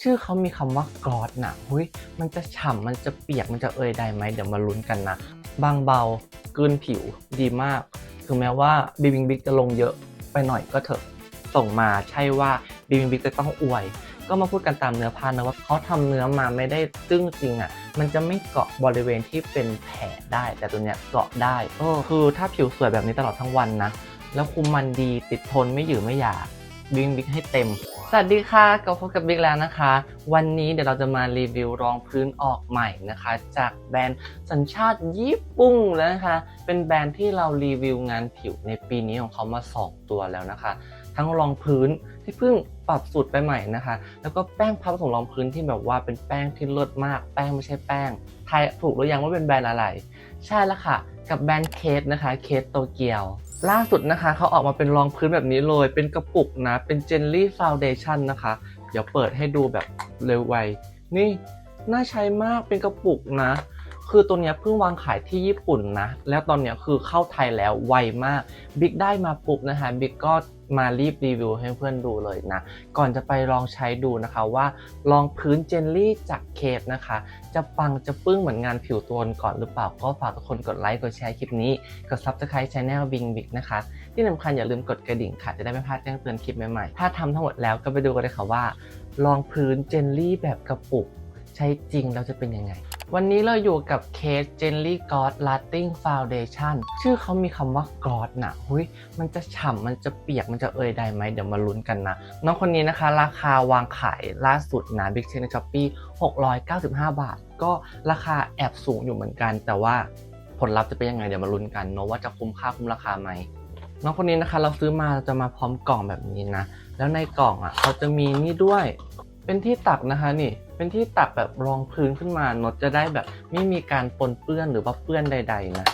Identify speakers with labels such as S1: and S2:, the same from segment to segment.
S1: ชื่อเขามีคำว่ากรอดนะหุยมันจะฉ่ำมันจะเปียกมันจะเอยได้ไหมเดี๋ยวมาลุ้นกันนะ บางเบากลืนผิวดีมาก ถึงแม้ว่าบีบิงบิ๊กจะลงเยอะไปหน่อยก็เถอะส่งมาใช่ว่าบีบิงบิ๊กจะต้องอวย ก็มาพูดกันตามเนื้อผ้านะว่าเขาทำเนื้อมาไม่ได้ตึ้งจริงอะ มันจะไม่เกาะบริเวณที่เป็นแผลได้ แต่ตัวเนี้ยเกาะได้เออคือถ้าผิวสวยแบบนี้ตลอดทั้งวันนะแล้วคุมมันดีติดทนไม่หยืดไม่หยา บิ๊กบิ๊กให้เต็ม สวัสดีค่ะกลับพบกับบิ๊กแล้วนะคะ วันนี้เดี๋ยวเราจะมารีวิวรองพื้นออกใหม่นะคะ จากแบรนด์สัญชาติญี่ปุ่นแล้วนะคะ เป็นแบรนด์ที่เรารีวิวงานผิวในปีนี้ของเขามา 2 ตัวแล้วนะคะ ทั้งรองพื้นที่เพิ่งปรับสูตรไปใหม่นะคะ แล้วก็แป้งพับผสมรองพื้นที่แบบว่าเป็นแป้งที่เลิศมาก แป้งไม่ใช่แป้งทายถูกหรือยังว่าเป็นแบรนด์อะไร ใช่แล้วค่ะ กับแบรนด์เคสนะคะ เคสโตเกียว ล่าสุดนะคะเขาออกมาเป็นรองพื้นแบบนี้เลย เป็นกระปุกนะ เป็นเจลลี่ฟาวเดชั่นนะคะ เดี๋ยวเปิดให้ดูแบบเร็วไว นี่น่าใช้มากเป็นกระปุกนะ คือตัวเนี้ยเพิ่งวางขายที่ญี่ปุ่นนะ แล้วตอนเนี้ยคือเข้าไทยแล้วไวมาก บิ๊กได้มาปุ๊บนะคะ บิ๊กก็ มารีบรีวิวให้เพื่อนดูเลยนะ ก่อนจะไปลองใช้ดูนะคะว่ารองพื้นเจลลี่จากเคสนะคะ จะปังจะปึ้งเหมือนงานผิวตัวก่อนหรือเปล่า ก็ฝากทุกคนกดไลค์กดแชร์คลิปนี้ กด subscribe channel Bing Big นะคะ ที่สำคัญอย่าลืมกดกระดิ่งค่ะ จะได้ไม่พลาดแจ้งเตือนคลิปใหม่ๆ ถ้าทำทั้งหมดแล้วก็ไปดูกันเลยค่ะว่ารองพื้นเจลลี่แบบกระปุก ใช้จริงแล้วจะเป็นยังไง วันนี้เราอยู่กับเคสเจลลี่กอดลัตติ้งฟาวเดชั่นชื่อเขามีคำว่ากอดนะหุยมันจะฉ่ำมันจะเปียกมันจะเอ่ยได้ไหมเดี๋ยวมาลุ้นกันนะ น้องคนนี้นะคะ ราคาวางขายล่าสุดนะบิ๊กเชนช้อปปี้695 บาท ก็ราคาแอบสูงอยู่เหมือนกัน แต่ว่าผลลัพธ์จะเป็นยังไงเดี๋ยวมาลุ้นกันเนาะว่าจะคุ้มค่าคุ้มราคาไหมน้องคนนี้นะคะ เราซื้อมาจะมาพร้อมกล่องแบบนี้นะ แล้วในกล่องอะเขาจะมีนี่ด้วย เป็นที่ตักนะคะนี่ เป็นที่ตักแบบรองพื้นขึ้นมานดจะได้แบบไม่มีการปนเปื้อนหรือว่าเปื้อนใด ๆ นะ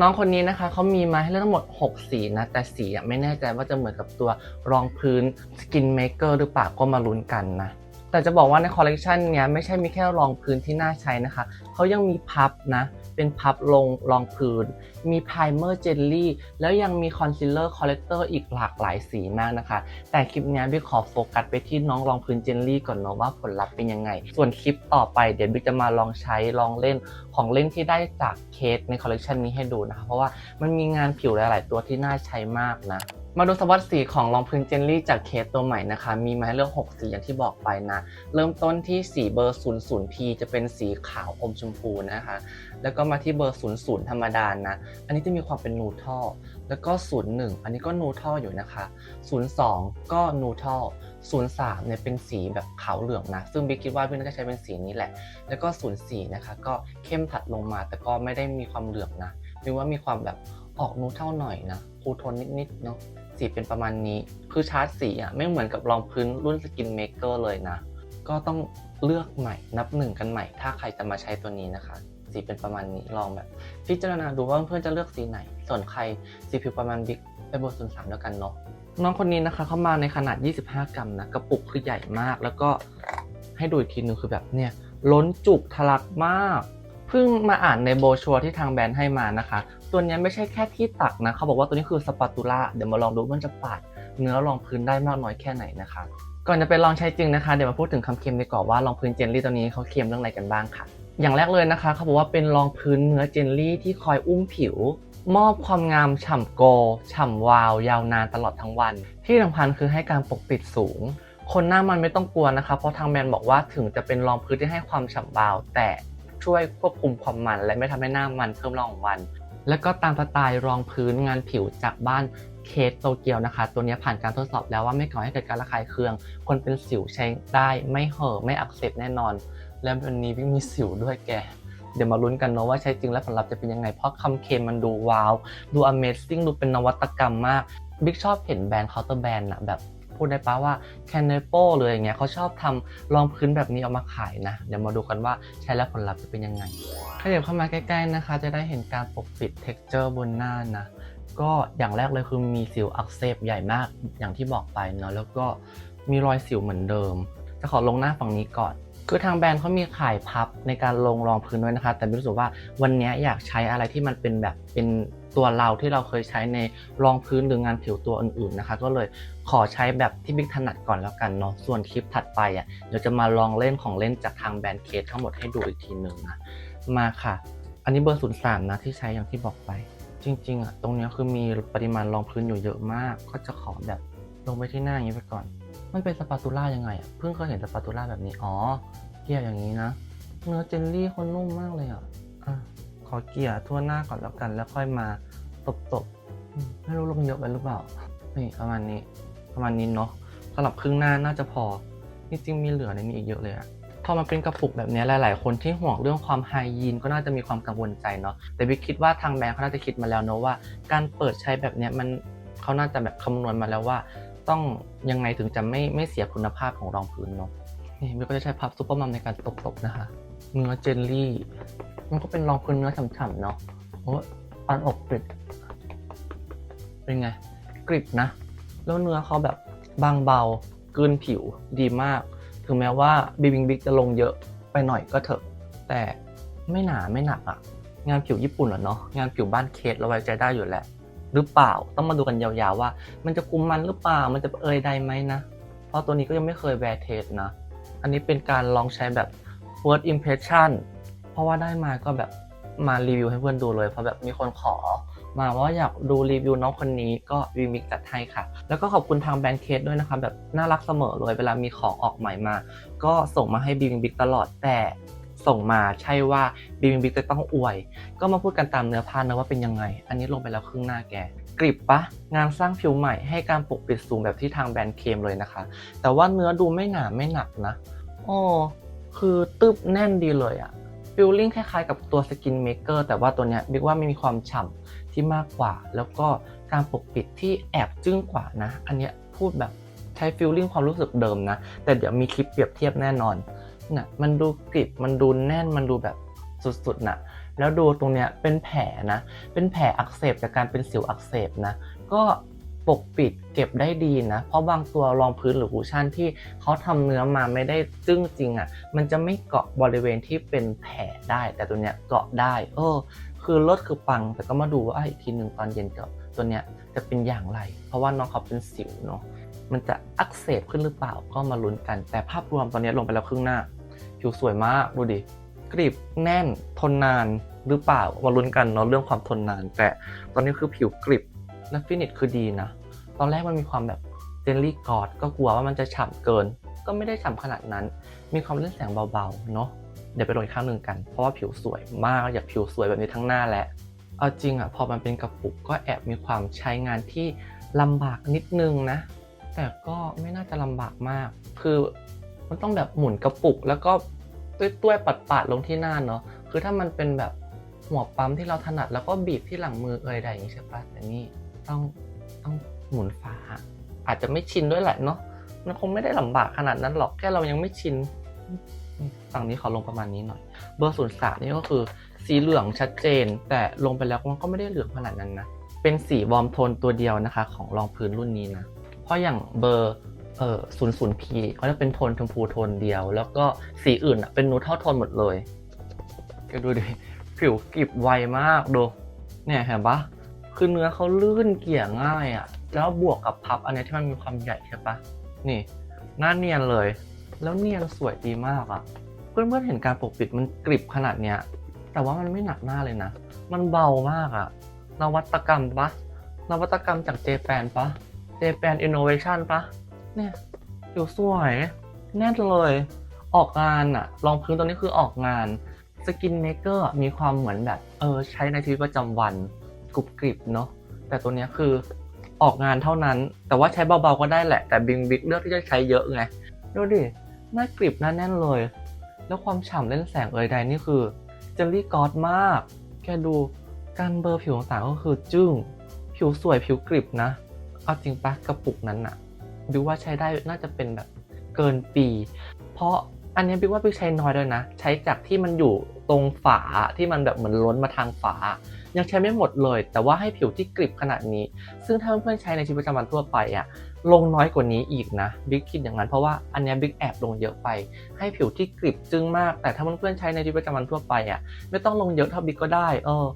S1: น้องคนนี้นะคะเขามีมาให้เลือกทั้งหมด 6 สีนะ แต่สีอะไม่แน่ใจว่าจะเหมือนกับตัวรองพื้น Skin Maker หรือเปล่าก็มาลุ้นกันนะ แต่จะบอกว่าในคอลเลกชันเนี้ยไม่ใช่มีแค่รองพื้นที่น่าใช้นะคะ เขายังมีพับนะ เป็นพับลงรองพื้น มีไพรเมอร์เจลลี่ แล้วยังมีคอนซีลเลอร์คอลเลกเตอร์อีกหลากหลายสีมากนะคะ แต่คลิปนี้บิ๊กขอโฟกัสไปที่น้องรองพื้นเจลลี่ก่อนเนาะว่าผลลัพธ์เป็นยังไง ส่วนคลิปต่อไปเดี๋ยวบิ๊กจะมาลองใช้ลองเล่นของเล่นที่ได้จากเคสในคอลเลกชันนี้ให้ดูนะคะ เพราะว่ามันมีงานผิวหลาย ๆ ตัวที่น่าใช้มากนะ มาดูสวัสดสีของรองพื้นเจลลี่จากเคสตัวใหม่นะคะ มีมาให้เลือก6สีอย่างที่บอกไปนะ เริ่มต้นที่สีเบอร์ 00P จะเป็นสีขาวอมชมพูนะคะ แล้วก็มาที่เบอร์ 00 ธรรมดานะ อันนี้จะมีความเป็นนูทรัลแล้วก็ 01 อันนี้ก็นูทรัลอยู่นะคะ 02 ก็นูทรัล03เนี่ยเป็นสีแบบขาวเหลืองนะ ซึ่งบิ๊กคิดว่าพี่น่าจะใช้เป็นสีนี้แหละ แล้วก็ 04 นะคะ ก็เข้มถัดลงมาแต่ก็ไม่ได้มีความเหลืองนะบิ๊กว่ามีความแบบออกนูทรัลหน่อยนะคูลโทนนิดๆเนาะ สีเป็นประมาณนี้ คือชาร์จสีอะไม่เหมือนกับรองพื้นรุ่นสกินเม k เกอร์เลยนะ ก็ต้องเลือกใหม่นับหนึ่งกันใหม่ ถ้าใครจะมาใช้ตัวนี้นะคะ สีเป็นประมาณนี้ลองแบบ พิจารณาดูว่าเพื่อนจะเลือกสีไหน ส่วนใครสีผิวประมาณบิ๊กไปบอร์ศูนย์สามแล้วกันเนาะน้องคนนี้นะคะเข้ามาในขนาด 25 กรัมนะกระปุกคือใหญ่มาก แล้วก็ให้ดูอีกทีนึงคือแบบเนี่ยล้นจุกทะลักมาก เพิ่งมาอ่านในโบชัวร์ที่ทางแบรนด์ให้มานะคะ ตัวนี้ไม่ใช่แค่ที่ตักนะเขาบอกว่าตัวนี้คือสปาตูล่าเดี๋ยวมาลองดูมันจะปาดเนื้อรองพื้นได้มากน้อยแค่ไหนนะคะ ก่อนจะไปลองใช้จริงนะคะ เดี๋ยวมาพูดถึงคำเค็มดีกว่าว่ารองพื้นเจลลี่ตัวนี้เขาเค็มเรื่องอะไรกันบ้างค่ะ อย่างแรกเลยนะคะเขาบอกว่าเป็นรองพื้นเนื้อเจลลี่ที่คอยอุ้มผิว มอบความงามฉ่ำโกฉ่ำวาว ยาวนานตลอดทั้งวัน ที่สำคัญคือให้การปกปิดสูง คนหน้ามันไม่ต้องกลัวนะคะเพราะทางแบรนด์บอกว่าถึงจะเป็นรองพื้นที่ให้ความฉ่ำวาว แต่ ช่วยควบคุมความมัน และไม่ทำให้หน้ามันเพิ่มรองวัน แล้วก็ตามสไตล์รองพื้นงานผิวจากบ้านเคสโตเกียวนะคะ ตัวนี้ผ่านการทดสอบแล้วว่าไม่ก่อให้เกิดการระคายเคือง คนเป็นสิวใช้ได้ไม่เห่อไม่อักเสบแน่นอน และวันนี้วิ่งมีสิวด้วยแกเดี๋ยวมาลุ้นกันเนาะว่าใช้จริงแล้วผลลัพธ์จะเป็นยังไง เพราะคำเคมมันดูว้าว ดู Amazing ดูเป็นนวัตกรรมมาก บิ๊กชอบเห็นแบรนด์เคาน์เตอร์แบรนด์อะแบบ พูดได้ปะว่า c a n e p o เลยอย่างเงี้ยเขาชอบทำรองพื้นแบบนี้เอามาขายนะ เดี๋ยวมาดูกันว่าใช้แล้วผลลัพธ์จะเป็นยังไงขยับเข้ามาใกล้ๆนะคะ จะได้เห็นการปกปิด texture บนหน้านะก็อย่างแรกเลยคือมีสิวอักเสบใหญ่มากอย่างที่บอกไปเนาะแล้วก็มีรอยสิวเหมือนเดิม จะขอลงหน้าฝั่งนี้ก่อนคือทางแบรนด์เขามีขายพับในการลงรองพื้นด้วยนะคะ แต่รู้สึกว่าวันนี้อยากใช้อะไรที่มันเป็นแบบเป็นตัวเราที่เราเคยใช้ในรองพื้นหรืองานผิวตัวอื่นๆนะคะ ก็เลย ขอใช้แบบที่บิ๊กถนัดก่อนแล้วกันเนาะส่วนคลิปถัดไปอะเดี๋ยวจะมาลองเล่นของเล่นจากทางแบรนด์เคสทั้งหมดให้ดูอีกทีหนึ่งนะมาค่ะ อันนี้เบอร์ 03 นะที่ใช้อย่างที่บอกไป จริงๆอะตรงเนี้ยคือมีปริมาณรองพื้นอยู่เยอะมาก ก็จะขอแบบลงไปที่หน้าอย่างนี้ไปก่อน มันเป็นสปาตูล่ายังไงอะเพิ่งเคยเห็นสปาตูล่าแบบนี้อ๋อเกลี่ยอย่างนี้นะเนื้อเจลลี่เขานุ่มมากเลยอะอะขอเกลี่ยทั่วหน้าก่อนแล้วกัน แล้วค่อยมาตบๆไม่รู้ลงเยอะไปหรือเปล่านี่ประมาณนี้ ประมาณนี้เนาะสำหรับครึ่งหน้าน่าจะพอจริงๆมีเหลือในนี้อีกเยอะเลยอะพอมันเป็นกระปุกแบบนี้ยหลาย ๆ คนที่ห่วงเรื่องความไฮยีนก็น่าจะมีความกังวลใจเนาะแต่วิกคิดว่าทางแบรนด์เขาน่าจะคิดมาแล้วเนาะว่า การเปิดใช้แบบนี้มันเขาน่าจะแบบคำนวณมาแล้วว่า ต้องยังไงถึงจะไม่ไม่เสียคุณภาพของรองพื้นเนาะนี่วิกก็จะใช้พับซุปเปอร์มัมในการตบๆนะคะเนื้อเจลลี่ มันก็เป็นรองพื้นเนื้อฉ่ำๆเนาะโอ้ปันอกกริบเป็นไงกริบนะ แล้วเนื้อเขาแบบบางเบากลืนผิวดีมาก ถึงแม้ว่าบีบิงบิ๊กจะลงเยอะไปหน่อยก็เถอะ แต่ไม่หนาไม่หนักอะงานผิวญี่ปุ่นเหรอเนาะงานผิวบ้านเคสเราไว้ใจได้อยู่แหละหรือเปล่าต้องมาดูกันยาวๆว่า มันจะคุมมันหรือเปล่ามันจะเอยได้ไหมนะ เพราะตัวนี้ก็ยังไม่เคยแวร์เทสนะ อันนี้เป็นการลองใช้แบบ first impression เพราะว่าได้มาก็แบบมารีวิวให้เพื่อนดูเลย เพราะแบบมีคนขอ มาว่าอยากดูรีวิวน้องคนนี้ก็วิมิกจัดให้ค่ะ แล้วก็ขอบคุณทางแบรนด์เคสด้วยนะคะแบบน่ารักเสมอเลยเวลามีของออกใหม่มา ก็ส่งมาให้บีบิงบิกตลอดแต่ส่งมาใช่ว่าบีบิงบิกจะต้องอวย ก็มาพูดกันตามเนื้อผ้านะว่าเป็นยังไง อันนี้ลงไปแล้วครึ่งหน้าแกกริบปะงานสร้างผิวใหม่ให้การปกปิดสูงแบบที่ทางแบรนด์เคมเลยนะคะ แต่ว่าเนื้อดูไม่หนาไม่หนักนะโอ้คือตึบแน่นดีเลยอะฟิลลิ่งคล้ายๆกับตัวสกินเมเกอร์แต่ว่าตัวเนี้ยบิ๊กว่าไม่มีความฉ่ำที่มากกว่า แล้วก็การปกปิดที่แอบจึ้งกว่านะ อันเนี้ยพูดแบบใช้ฟิลลิ่งความรู้สึกเดิมนะ แต่เดี๋ยวมีคลิปเปรียบเทียบแน่นอนน่ะมันดูกริบมันดูแน่นมันดูแบบสุดๆนะแล้วดูตรงเนี้ยเป็นแผลนะ เป็นแผลอักเสบจากการเป็นสิวอักเสบนะ ก็ปกปิดเก็บได้ดีนะ เพราะบางตัวรองพื้นหรือคูชั่นที่เขาทำเนื้อมาไม่ได้จึ้งจริงอะ่ะ มันจะไม่เกาะบริเวณที่เป็นแผลได้ แต่ตัวเนี้ยเกาะได้ เออ คือลดคือปังแต่ก็มาดูว่าอีกทีหนึ่งตอนเย็นกับตัวเนี้ยจะเป็นอย่างไร เพราะว่าน้องเขาเป็นสิวเนาะมันจะอักเสบขึ้นหรือเปล่าก็มาลุ้นกัน แต่ภาพรวมตอนนี้ลงไปแล้วครึ่งหน้าผิวสวยมากดูดิกริบแน่นทนนานหรือเปล่ามาลุ้นกันเนาะเรื่องความทนนาน แต่ตอนนี้คือผิวกริบและฟินิชคือดีนะ ตอนแรกมันมีความแบบเจลลี่กอดก็กลัวว่ามันจะฉ่ำเกิน ก็ไม่ได้ฉ่ำขนาดนั้น มีความเล่นแสงเบาๆเนาะเดี๋ยวไปลงอีกข้างหนึ่งกัน เพราะว่าผิวสวยมากอยากผิวสวยแบบนี้ทั้งหน้าแหละเอาจริงอะพอมันเป็นกระปุกก็แอบมีความใช้งานที่ลำบากนิดนึงนะ แต่ก็ไม่น่าจะลำบากมาก คือมันต้องแบบหมุนกระปุกแล้วก็ต้วยๆปัดๆลงที่หน้าเนาะคือถ้ามันเป็นแบบหัวปั๊มที่เราถนัดแล้วก็บีบที่หลังมือเอ่ยใดอย่างนี้ใช่ปะแต่นี่ต้องต้องหมุนฝาอาจจะไม่ชินด้วยแหละเนาะ มันคงไม่ได้ลำบากขนาดนั้นหรอกแค่เรายังไม่ชินฝั่งนี้ขอลงประมาณนี้หน่อย เบอร์ศูนย์สามนี่ก็คือ สีเหลืองชัดเจน แต่ลงไปแล้วมันก็ไม่ได้เหลืองขนาดนั้นนะ เป็นสีวอร์มโทนตัวเดียวนะคะ ของรองพื้นรุ่นนี้นะ เพราะอย่างเบอร์เอ่อศูนย์ศูนย์พีเขาจะเป็นโทนชมพูโทนเดียว แล้วก็สีอื่นอะเป็นนูเท่าโทนหมดเลยก็ดูดิผิวกริบไวมากดูเนี่ยเห็นปะคือเนื้อเขาลื่นเกลี่ยง่ายอะ แล้วบวกกับพับอันเนี้ยที่มันมีความใหญ่ใช่ปะ นี่หน้าเนียนเลย แล้วเนียนสวยดีมากอะ เพื่อนๆเห็นการปกปิดมันกริบขนาดเนี้ย แต่ว่ามันไม่หนักหน้าเลยนะ มันเบามากอะ นวัตกรรมปะนวัตกรรมจากเจแปนปะเจแปนอินโนเวชันปะเนี่ยผิวสวยแน่นเลย ออกงานอะรองพื้นตัวนี้คือออกงานสกินเมเกอร์มีความเหมือนแบบ เออ ใช้ในชีวิตประจำวันกรุบกริบเนาะแต่ตัวนี้คือ ออกงานเท่านั้น แต่ว่าใช้เบาๆก็ได้แหละ แต่บิงบิ๊กเลือกที่จะใช้เยอะไง ดูดิ หน้ากริบหน้าแน่นเลย แล้วความฉ่ำเล่นแสงเอยใดนี่คือเจลลี่กอดมากแค่ดูการเบลอร์ผิวต่างก็คือจึ้ง ผิวสวยผิวกริบนะ เอาจริงปะกระปุกนั้นอะบิวว่าใช้ได้น่าจะเป็นแบบเกินปี เพราะอันนี้บิวว่าบิวใช้น้อยด้วยนะ ใช้จากที่มันอยู่ตรงฝาที่มันแบบเหมือนล้นมาทางฝา ยังใช้ไม่หมดเลย แต่ว่าให้ผิวที่กริบขนาดนี้ ซึ่งถ้าเพื่อนๆใช้ในชีวิตประจำวันทั่วไปอะลงน้อยกว่านี้อีกนะบิ๊กคิดอย่างนั้นเพราะว่าอันเนี้บิ๊กแอบลงเยอะไป ให้ผิวที่กริบจึ้งมาก แต่ถ้าเพื่อนๆใช้ในชีวิตประจำวันทั่วไปอะไม่ต้องลงเยอะเท่าบิ๊กก็ได้ เออ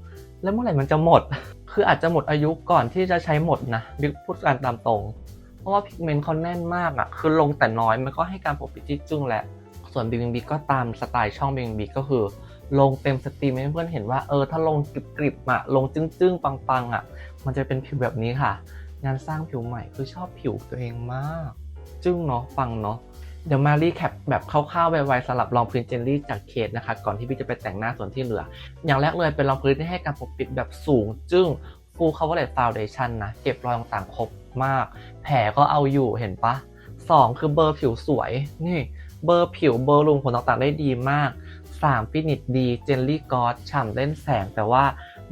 S1: แล้วเมื่อไหร่มันจะหมด คืออาจจะหมดอายุก่อนที่จะใช้หมดนะบิ๊กพูดการตามตรง เพราะว่าพิกเมนต์เขาแน่นมากอะคือลงแต่น้อยมันก็ให้การปกปิดที่จึ้งแหละส่วนบิงบิกก็ตามสไตล์ช่องบิงบิกก็คือ ลงเต็มสตรีมให้เพื่อนเห็นว่าเออถ้าลงกริบๆอะลงจึ้งๆ ปังๆอะมันจะเป็นผิวแบบนี้ค่ะ งานสร้างผิวใหม่คือชอบผิวตัวเองมาก จึ้งเนาะปังเนาะเดี๋ยวมารีแคปแบบคร่าวๆไวๆสำหรับรองพื้นเจลลี่จากเคสนะคะ ก่อนที่พี่จะไปแต่งหน้าส่วนที่เหลือ อย่างแรกเลยเป็นรองพื้นที่ให้การปกปิดแบบสูง จึ้ง full coverage foundation นะ เก็บรอยต่างๆครบมาก แผลก็เอาอยู่เห็นปะสองคือเบอร์ผิวสวย นี่ เบอร์ผิวเบอร์ลุงผลต่างๆได้ดีมาก 3ฟินิชดีเจลลี่กอสฉ่ำเล่นแสงแต่ว่า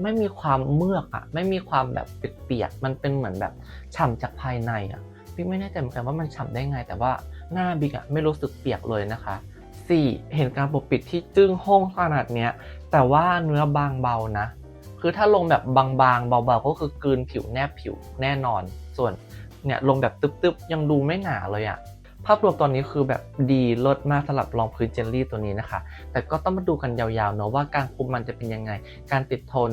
S1: ไม่มีความเมือกอะไม่มีความแบบเปียกๆมันเป็นเหมือนแบบฉ่ำจากภายในอะพี่ไม่แน่ใจเหมือนกันว่ามันฉ่ำได้ไง แต่ว่าหน้าบิ๊กอะไม่รู้สึกเปียกเลยนะคะ 4. เห็นการปกปิดที่จึ้งห้องขนาดเนี้ยแต่ว่าเนื้อบางเบานะ คือถ้าลงแบบบางๆ เบาๆ ก็คือกลืนผิวแนบผิวแน่นอน ส่วนเนี่ยลงแบบตึ๊บๆ ยังดูไม่หนาเลยอะ ภาพรวมตอนนี้คือแบบดีเลิศมากสำหรับรองพื้นเจลลี่ตัวนี้นะคะ แต่ก็ต้องมาดูกันยาวๆเนาะว่าการคุมมันจะเป็นยังไง การติดทน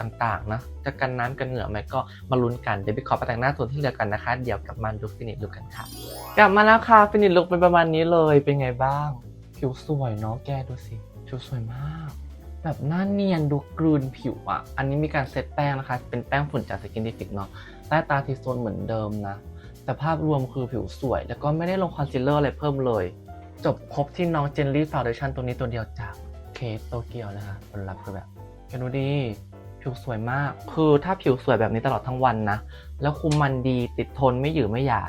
S1: ต่างๆนะจะกันน้ำกันเหงื่อไหมก็มาลุ้นกัน เดี๋ยวไปขอไปแต่งหน้าส่วนที่เหลือกันนะคะ เดี๋ยวกลับมาดูฟินิชลุกกันค่ะ กลับมาแล้วค่ะฟินิชลุกเป็นประมาณนี้เลยเป็นไงบ้าง ผิวสวยเนาะแกดูสิผิวสวยมาก แบบหน้าเนียนดูกลืนผิวอะ อันนี้มีการเซตแป้งนะคะ เป็นแป้งฝุ่นจากสกินดิฟิกเนาะใต้ตาทีโซนเหมือนเดิมนะ แต่ภาพรวมคือผิวสวย แล้วก็ไม่ได้ลงคอนซีลเลอร์อะไรเพิ่มเลย จบครบที่น้องเจนลี่ฟาวเดชั่นตัวนี้ตัวเดียวจากเคสโตเกียวนะคะผลลัพธ์คือแบบแกดูดีผิวสวยมาก คือถ้าผิวสวยแบบนี้ตลอดทั้งวันนะ แล้วคุมมันดีติดทนไม่หยือไม่หยา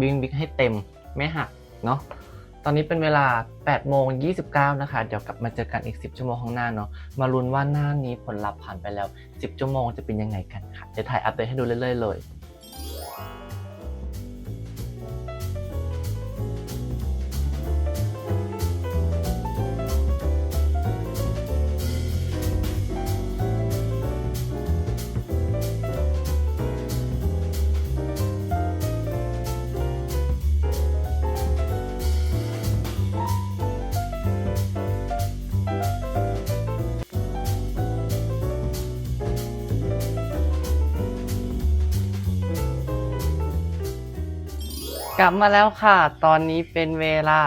S1: บิงบิ๊กให้เต็มไม่หักเนาะตอนนี้เป็นเวลา 8 โมง 29 นะคะ เดี๋ยวกลับมาเจอกันอีก 10 ชั่วโมงข้างหน้าเนาะ มาลุ้นว่าหน้านี้ผลลัพธ์ผ่านไปแล้ว 10 ชั่วโมงจะเป็นยังไงกันค่ะเดี๋ยวถ่ายอัปเดตให้ดูเรื่อยๆเลย กลับมาแล้วค่ะ ตอนนี้เป็นเวลา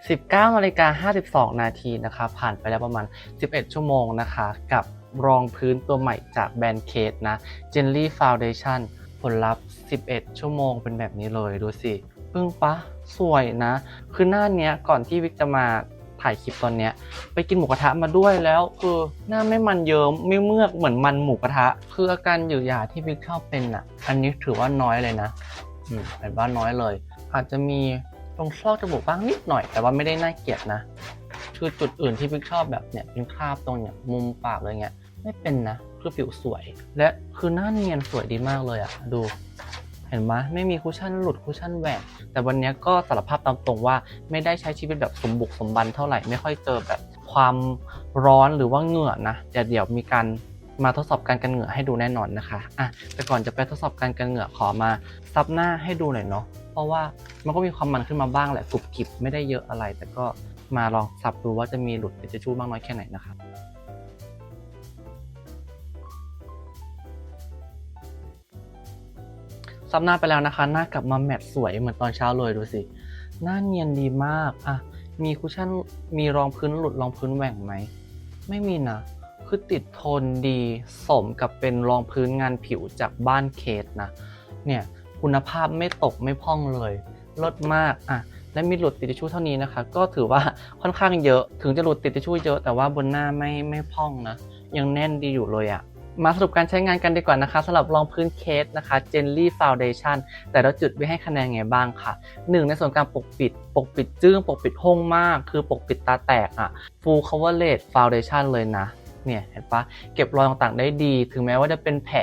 S1: 19นาฬิกา52 นาทีนะคะ ผ่านไปแล้วประมาณ 11 ชั่วโมงนะคะ กับรองพื้นตัวใหม่จากแบรนด์เคสนะ Jelly Foundation ผลลัพธ์ 11 ชั่วโมงเป็นแบบนี้เลยดูสิปึ้งปะสวยนะ คือหน้าเนี้ยก่อนที่วิกจะมาถ่ายคลิปตอนเนี้ย ไปกินหมูกระทะมาด้วยแล้ว คือหน้าไม่มันเยิ้มไม่เมือกเหมือนมันหมูกระทะ คืออาการหยืดหยาที่วิกชอบเป็นอะ อันนี้ถือว่าน้อยเลยนะ อืมเป็นว่าน้อยเลย อาจจะมีตรงซอกจมูกบ้างนิดหน่อย แต่ว่าไม่ได้น่าเกลียดนะ คือจุดอื่นที่พี่ชอบแบบเนี่ยเป็นคราบตรงเนี่ยมุมปากเลยเงี้ยไม่เป็นนะ คือผิวสวย และคือหน้าเนียนสวยดีมากเลยอะดูเห็นไหมไม่มีคุชชั่นหลุดคุชชั่นแหวกแต่วันนี้ก็สารภาพตามตรงว่าไม่ได้ใช้ชีวิตแบบสมบุกสมบันเท่าไหร่ไม่ค่อยเจอแบบความร้อนหรือว่าเหงื่อนะเดี๋ยวเดี๋ยวมีการมาทดสอบการกันเหงื่อให้ดูแน่นอนนะคะอะแต่ก่อนจะไปทดสอบการกันเหงื่อขอมาซับหน้าให้ดูหน่อยเนาะ ราะว่ามันก็มีความมันขึ้นมาบ้างแหละกรุบกริบไม่ได้เยอะอะไร แต่ก็มาลองซับดูว่าจะมีหลุดเป็นจะชู่มากน้อยแค่ไหนนะคะซับหน้าไปแล้วนะคะ หน้ากลับมาแมตต์สวยเหมือนตอนเช้าเลยดูสิ หน้าเนียนดีมากอะมีคุชชั่นมีรองพื้นหลุดรองพื้นแหว่งไหม ไม่มีนะ คือติดทนดีสมกับเป็นรองพื้นงานผิวจากบ้านเคสนะ เนี่ย คุณภาพไม่ตกไม่พร่องเลยลดมากอะและมีหลุดติดทิชชู่เท่านี้นะคะ ก็ถือว่าค่อนข้างเยอะ ถึงจะหลุดติดทิชชู่เยอะแต่ว่าบนหน้าไม่ไม่พร่องนะ ยังแน่นดีอยู่เลยอะมาสรุปการใช้งานกันดีกว่านะคะสำหรับรองพื้นเคสนะคะ Jelly Foundation แต่ละจุดไว้ให้คะแนนไงบ้างค่ะ 1 ในส่วนการปกปิด ปกปิดจึ้ง ปกปิดห้องมาก คือปกปิดตาแตกอะ Full Coverage Foundation เลยนะเนี่ยเห็นปะเก็บรอยต่างๆได้ดี ถึงแม้ว่าจะเป็นแผล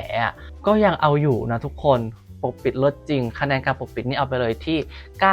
S1: ก็ยังเอาอยู่นะทุกคน ปกปิดลดจริง คะแนนการปกปิดนี่เอาไปเลยที่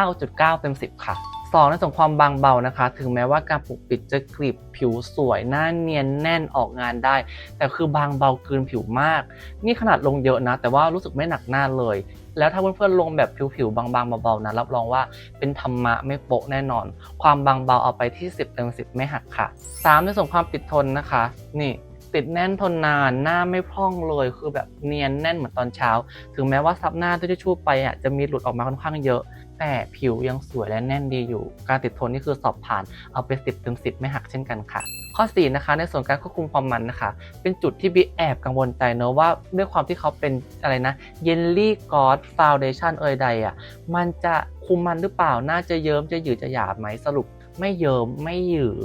S1: 9.9 เต็ม 10 ค่ะสองในส่วนความบางเบานะคะ ถึงแม้ว่าการปกปิดจะกริบผิวสวยหน้าเนียนแน่นออกงานได้ แต่คือบางเบาเกินผิวมาก นี่ขนาดลงเยอะนะ แต่ว่ารู้สึกไม่หนักหน้าเลย แล้วถ้าเพื่อนๆลงแบบผิวๆบางๆเบาๆนะรับรองว่าเป็นธรรมะไม่โปะแน่นอน ความบางเบาเอาไปที่ 10เต็ม10 ไม่หักค่ะ 3 ในส่วนความติดทนนะคะ นี่ ติดแน่นทนนานหน้าไม่พร่องเลยคือแบบเนียนแน่นเหมือนตอนเช้า ถึงแม้ว่าซับหน้าด้วยทิชชู่ไปอะจะมีหลุดออกมาค่อนข้างเยอะ แต่ผิวยังสวยและแน่นดีอยู่ การติดทนนี่คือสอบผ่านเอาไป 10เต็ม10 ไม่หักเช่นกันค่ะ ข้อ 4 นะคะ ในส่วนการควบคุมความมันนะคะ เป็นจุดที่บิ๊กแอบกังวลใจเนอะว่าด้วยความที่เขาเป็นอะไรนะเยลลี่กอดฟาวเดชั่นเอยใดอะมันจะคุมมันหรือเปล่าน่าจะเยิ้มจะหยืดจะหยาบไหมสรุปไม่เยิ้มไม่หยือ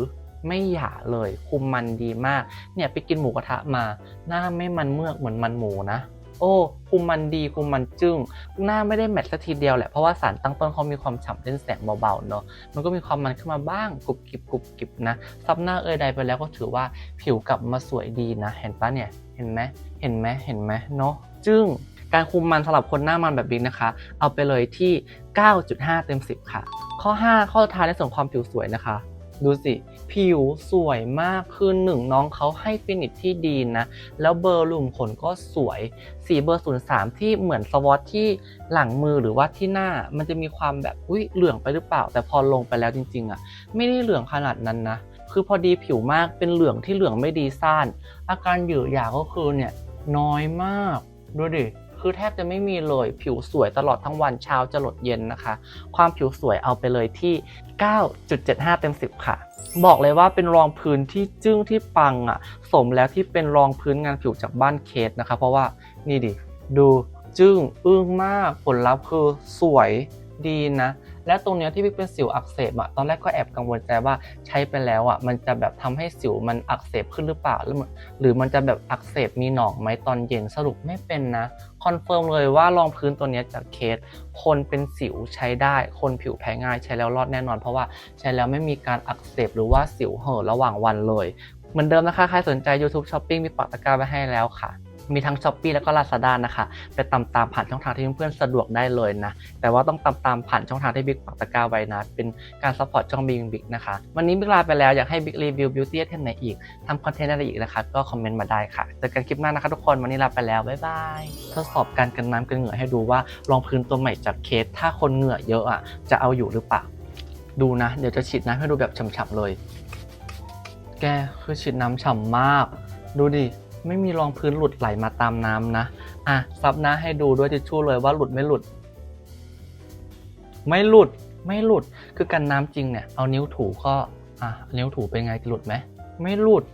S1: ไม่หยาเลย คุมมันดีมาก เนี่ยไปกินหมูกระทะมา หน้าไม่มันเมือกเหมือนมันหมูนะ โอ้คุมมันดีคุมมันจึ้ง หน้าไม่ได้แมทสักทีเดียวแหละ เพราะว่าสารตั้งต้นเขามีความฉ่ำเล่นแสงเบาๆเนาะ มันก็มีความมันขึ้นมาบ้างกรุบกริบกรุบกริบนะ ซับหน้าเอยใดไปแล้วก็ถือว่าผิวกลับมาสวยดีนะ เห็นปะเนี่ย เห็นไหมเห็นไหมเห็นไหมเนาะ จึ้งการคุมมันสำหรับคนหน้ามันแบบบิ๊กนะคะ เอาไปเลยที่ 9.5 เต็ม 10 ค่ะ ข้อ 5 ข้อท้ายในส่วนความผิวสวยนะคะ ดูสิ ผิวสวยมากคือหนึ่งน้องเขาให้ฟินิชที่ดีนะ แล้วเบอร์ลุ่มขนก็สวย สีเบอร์ 03 ที่เหมือนสวอตที่หลังมือหรือว่าที่หน้า มันจะมีความแบบอุ้ยเหลืองไปหรือเปล่า แต่พอลงไปแล้วจริงๆอะ่ะ ไม่ได้เหลืองขนาดนั้นนะ คือพอดีผิวมากเป็นเหลืองที่เหลืองไม่ดีซ่าน อาการหยืดหยาก็คือเนี่ยน้อยมากดูดิ คือแทบจะไม่มีเลยผิวสวยตลอดทั้งวันเช้าจะหลดเย็นนะคะ ความผิวสวยเอาไปเลยที่ 9.75 เต็ม 10 ค่ะ บอกเลยว่าเป็นรองพื้นที่จึ้งที่ปังอะ สมแล้วที่เป็นรองพื้นงานผิวจากบ้านเคสนะคะ เพราะว่านี่ดิดูจึ้งอึ้งมากผลลัพธ์คือสวยดีนะ และตรงเนี้ยที่พี่เป็นสิวอักเสบอะตอนแรกก็แอบกังวลใจว่าใช้ไปแล้วอะมันจะแบบทำให้สิวมันอักเสบขึ้นหรือเปล่า หรือมันจะแบบอักเสบมีหนองไหมตอนเย็นสรุปไม่เป็นนะคอนเฟิร์มเลยว่ารองพื้นตัวเนี้ยจากเคส คนเป็นสิวใช้ได้ คนผิวแพ้ง่ายใช้แล้วรอดแน่นอน เพราะว่าใช้แล้วไม่มีการอักเสบหรือว่าสิวเห่อระหว่างวันเลย เหมือนเดิมนะคะ ใครสนใจ YouTube Shopping มีปักตะกร้าไว้ให้แล้วค่ะ มีทั้ง s h อ p e e แล้วก็ Lazada นะคะ ไปตามตามผ่านช่องทางที่เพื่อนๆสะดวกได้เลยนะ แต่ว่าต้องตามตามผ่านช่องทางที่บิ๊กปักตะกร้าไว้นะ เป็นการซัพพอร์ตช่องบิ๊กบิ๊กนะคะ วันนี้บิ๊กลาไปแล้วอยากให้บิ๊กรีวิวบิวตี้เทนไหนอีกทำคอนเทนต์อะไรอีกนะคะก็คอมเมนต์มาได้ค่ะเจอกันคลิปหน้านะคะทุกคนวันนี้ลาไปแล้วบ๊ายบายทดสอบการกันน้ำกันเหงื่อให้ดูว่ารองพื้นตัวใหม่จากเคสถ้าคนเหงื่อเยอะอะจะเอาอยู่หรือเปล่าดูนะ เดี๋ยวจะฉีดน้ำให้ดูแบบฉ่ำๆเลย แกคือฉีดน้ำฉ่ำมาก ดูดิ ไม่มีรองพื้นหลุดไหลมาตามน้ำนะ อะซับหน้าให้ดูด้วยทิชชู่เลยว่าหลุดไม่หลุด ไม่หลุดไม่หลุด คือกันน้ำจริงเนี่ย เอานิ้วถูก็อะนิ้วถูเป็นไงหลุดไหม ไม่หลุด